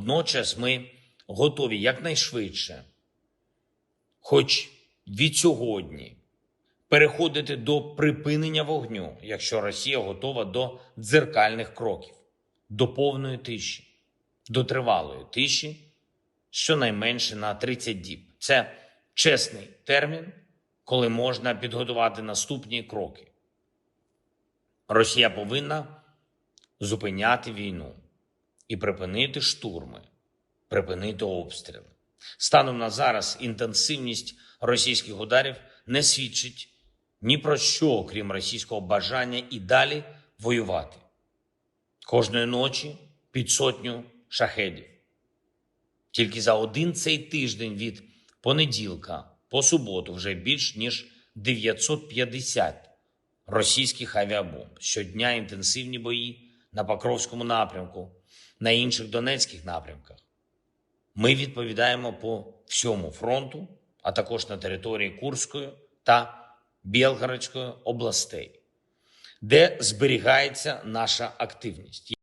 Водночас ми готові якнайшвидше, хоч від сьогодні, переходити до припинення вогню, якщо Росія готова до дзеркальних кроків, до повної тиші, до тривалої тиші, щонайменше на 30 діб. Це чесний термін, коли можна підготувати наступні кроки. Росія повинна зупиняти війну і припинити штурми, припинити обстріли. Станом на зараз інтенсивність російських ударів не свідчить ні про що, окрім російського бажання і далі воювати. Кожної ночі під сотню шахедів. Тільки за один цей тиждень від понеділка по суботу вже більш ніж 950 російських авіабомб. Щодня інтенсивні бої на Покровському напрямку, на інших Донецьких напрямках. Ми відповідаємо по всьому фронту, а також на території Курської та Білгородської областей, де зберігається наша активність.